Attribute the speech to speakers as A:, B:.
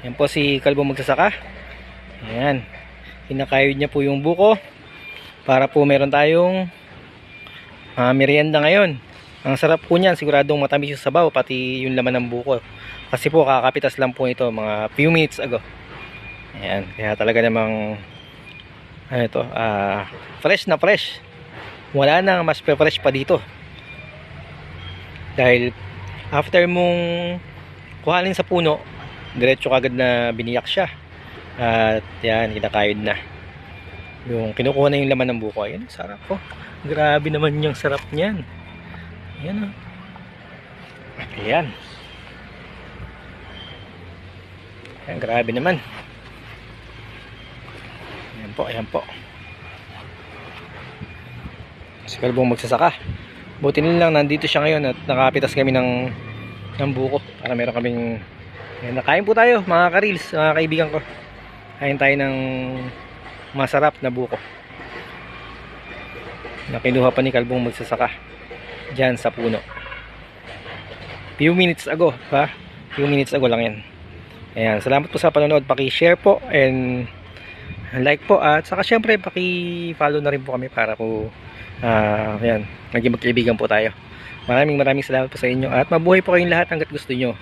A: Yan po si Kalbo Magsasaka. Ayan. Kinakayod niya po yung buko para po meron tayong ah, merienda ngayon. Ang sarap po niyan, siguradong matamis yung sabaw, pati yung laman ng buko. Kasi po kakapitas lang po ito mga few minutes ago. Ayan, kaya talaga namang ano ito, ah, fresh na fresh. Wala nang mas fresh pa dito. Dahil after mong kuhanin sa puno, diretso kagad na biniyak siya. At yan, kinakayod na. Yung kinukuha na yung laman ng buko. Ayan, sarap po. Grabe naman yung sarap niyan. Ayan o. Ayan. Ayan, grabe naman. Ayan po, ayan po. Si Kalbong magsasaka. Buti na lang nandito siya ngayon at nakapitas kami ng ng buko para meron kaming Ayan, nakain po tayo mga karils, mga kaibigan ko. Kain tayo ng masarap na buko. Na kinuha pa ni Kalbong magsasaka dyan sa puno. Few minutes ago, ha? Few minutes ago lang yan. Ayan, salamat po sa panonood. Paki-share po and like po at saka syempre paki-follow na rin po kami para po ah ayan, maging magkaibigan po tayo. Maraming maraming salamat po sa inyo at mabuhay po kayong lahat hanggat gusto nyo.